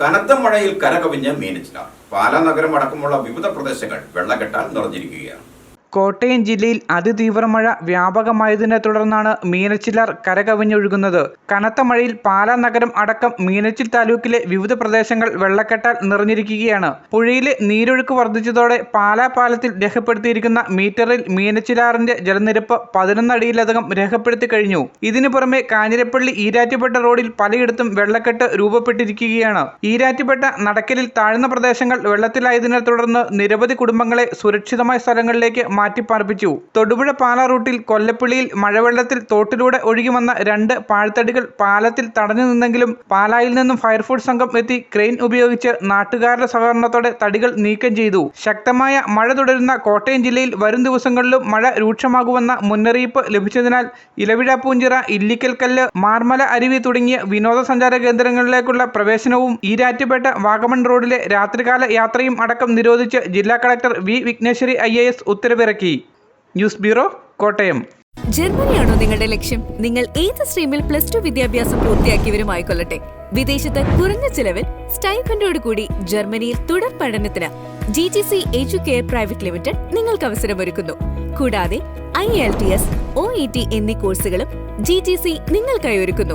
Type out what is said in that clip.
കനത്ത മഴയിൽ കരകവിഞ്ഞ് മീനച്ചിലാർ പാലാ നഗരം അടക്കമുള്ള വിവിധ പ്രദേശങ്ങൾ വെള്ളക്കെട്ടാൽ നിറഞ്ഞിരിക്കുകയാണ്. കോട്ടയം ജില്ലയിൽ അതിതീവ്ര മഴ വ്യാപകമായതിനെ തുടർന്നാണ് മീനച്ചിലാർ കരകവിഞ്ഞൊഴുകുന്നത്. കനത്ത മഴയിൽ പാലാ നഗരം അടക്കം മീനച്ചിൽ താലൂക്കിലെ വിവിധ പ്രദേശങ്ങൾ വെള്ളക്കെട്ടാൽ നിറഞ്ഞിരിക്കുകയാണ്. പുഴയിലെ നീരൊഴുക്ക് വർദ്ധിച്ചതോടെ പാലാ പാലത്തിൽ രേഖപ്പെടുത്തിയിരിക്കുന്ന മീറ്ററിൽ മീനച്ചിലാറിന്റെ ജലനിരപ്പ് പതിനൊന്നടിയിലധികം രേഖപ്പെടുത്തി കഴിഞ്ഞു. ഇതിനു പുറമെ കാഞ്ഞിരപ്പള്ളി ഈരാറ്റുപേട്ട റോഡിൽ പലയിടത്തും വെള്ളക്കെട്ട് രൂപപ്പെട്ടിരിക്കുകയാണ്. ഈരാറ്റുപേട്ട നടക്കലിൽ താഴ്ന്ന പ്രദേശങ്ങൾ വെള്ളത്തിലായതിനെ തുടർന്ന് നിരവധി കുടുംബങ്ങളെ സുരക്ഷിതമായ സ്ഥലങ്ങളിലേക്ക് മാറ്റിപ്പാർപ്പിച്ചു. തൊടുപുഴ പാല റൂട്ടിൽ കൊല്ലപ്പള്ളിയിൽ മഴവെള്ളത്തിൽ തോട്ടിലൂടെ ഒഴുകി വന്ന രണ്ട് പാഴ്ത്തടികൾ പാലത്തിൽ തടഞ്ഞു നിന്നെങ്കിലും പാലായിൽ നിന്നും ഫയർഫോഴ്സ് സംഘം എത്തി ക്രെയിൻ ഉപയോഗിച്ച് നാട്ടുകാരുടെ സഹകരണത്തോടെ തടികൾ നീക്കം ചെയ്തു. ശക്തമായ മഴ തുടരുന്ന കോട്ടയം ജില്ലയിൽ വരും ദിവസങ്ങളിലും മഴ രൂക്ഷമാകുമെന്ന മുന്നറിയിപ്പ് ലഭിച്ചതിനാൽ ഇലവിഴ പൂഞ്ചിറ ഇല്ലിക്കൽക്കല്ല് മാർമല അരുവി തുടങ്ങിയ വിനോദസഞ്ചാര കേന്ദ്രങ്ങളിലേക്കുള്ള പ്രവേശനവും ഈരാറ്റുപേട്ട വാഗമൺ റോഡിലെ രാത്രികാല യാത്രയും അടക്കം നിരോധിച്ച് ജില്ലാ കളക്ടർ വി വിഘ്നേശ്വരി ഐ ഉത്തരവിറക്കി. News bureau Kottayam. ജർമ്മനിയാണോ നിങ്ങളുടെ ലക്ഷ്യം? നിങ്ങൾ ഏത് സ്ട്രീമിൽ പ്ലസ് ടു വിദ്യാഭ്യാസം പൂർത്തിയാക്കിയവരുമായിക്കൊള്ളട്ടെ? വിദേശത്ത് കുറഞ്ഞ ചിലവിൽ സ്റ്റൈഫൻഡോട് കൂടി ജർമ്മനിയിൽ തുടർ പഠനത്തിന് G T C Educare private limited നിങ്ങൾക്ക് അവസരമൊരുക്കുന്നു. കൂടാതെ I L T S O E T എന്നീ കോഴ്സുകളും ജി ടി സി നിങ്ങൾക്കായി ഒരുക്കുന്നു.